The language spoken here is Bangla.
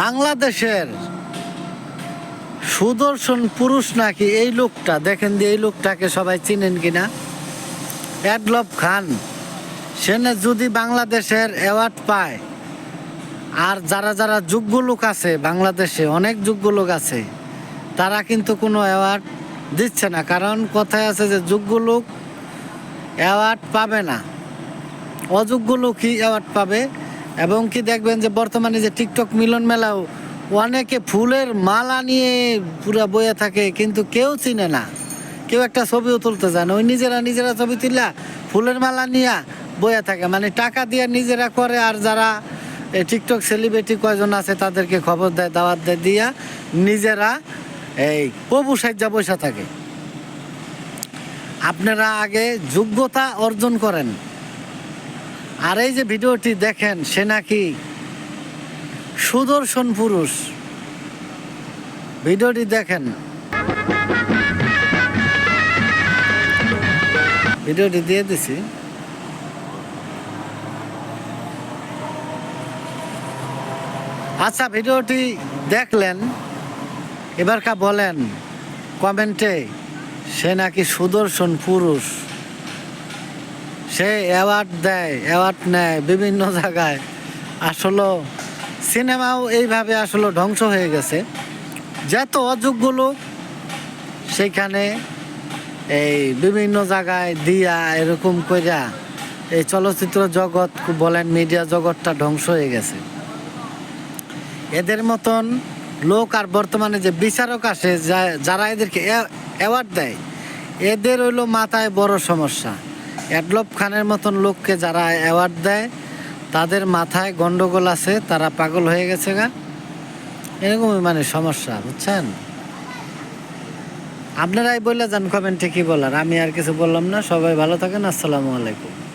বাংলাদেশের সুদর্শন পুরুষ নাকি এই লোকটা? দেখেন দিয়ে এই লোকটাকে সবাই চিনেন কিনা? অ্যাডলব খান। সেনে যদি বাংলাদেশের অ্যাওয়ার্ড পায়, আর যারা যারা যোগ্য লোক আছে, বাংলাদেশে অনেক যোগ্য লোক আছে, তারা কিন্তু কোনো অ্যাওয়ার্ড দিচ্ছে না। কারণ কথায় আছে যে যোগ্য লোক অ্যাওয়ার্ড পাবে না। অযোগ্য লোকই অ্যাওয়ার্ড পাবে। এবং কি দেখবেন যে বর্তমানে যে টিকটক মিলন মেলাও অনেকে ফুলের মালা নিয়ে পুরা বয়ে থাকে, কিন্তু কেউ চিনে না। কেউ একটা ছবিও তুলতে যায় না। ওই নিজেরা নিজেরা ছবি তুললা ফুলের মালা নিয়ে বয়ে থাকে। মানে টাকা দিয়ে নিজেরা করে আর যারা টিকটক সেলিব্রিটি কয়জন আছে তাদেরকে খবর দেয়, দাওয়াত দেয়, দিয়া নিজেরা এই প্রভু সাজ্জা বসে থাকে। আপনারা আগে যোগ্যতা অর্জন করেন। আর এই যে ভিডিওটি দেখেন, সে নাকি সুদর্শন পুরুষ। ভিডিওটি দেখেন। ভিডিওটি দিয়ে দিছি। আচ্ছা ভিডিওটি দেখলেন, এবারকা বলেন, কমেন্টে, সে নাকি সুদর্শন পুরুষ। সে অ্যাওয়ার্ড দেয় অ্যাওয়ার্ড নেয় বিভিন্ন জায়গায়। আসলে সিনেমাও এইভাবে আসলে ধ্বংস হয়ে গেছে। যত অযোগ্য লোক সেইখানে এই বিভিন্ন জায়গায় দিয়া এরকম কইরা এই চলচ্চিত্র জগৎ বলেন মিডিয়া জগৎটা ধ্বংস হয়ে গেছে। এদের মতন লোক আর বর্তমানে যে বিচারক আসে যারা এদেরকে অ্যাওয়ার্ড দেয়, এদের হইল মাথায় বড় সমস্যা। অ্যাডলব খানের মতন লোককে যারা অ্যাওয়ার্ড দেয়, তাদের মাথায় গন্ডগোল আছে, তারা পাগল হয়ে গেছে গা। এরকমই মানে সমস্যা, বুঝছেন? আপনারাই বললে যান, কমেন্টে কি বলার? আমি আর কিছু বললাম না, সবাই ভালো থাকেন, আসসালামু আলাইকুম।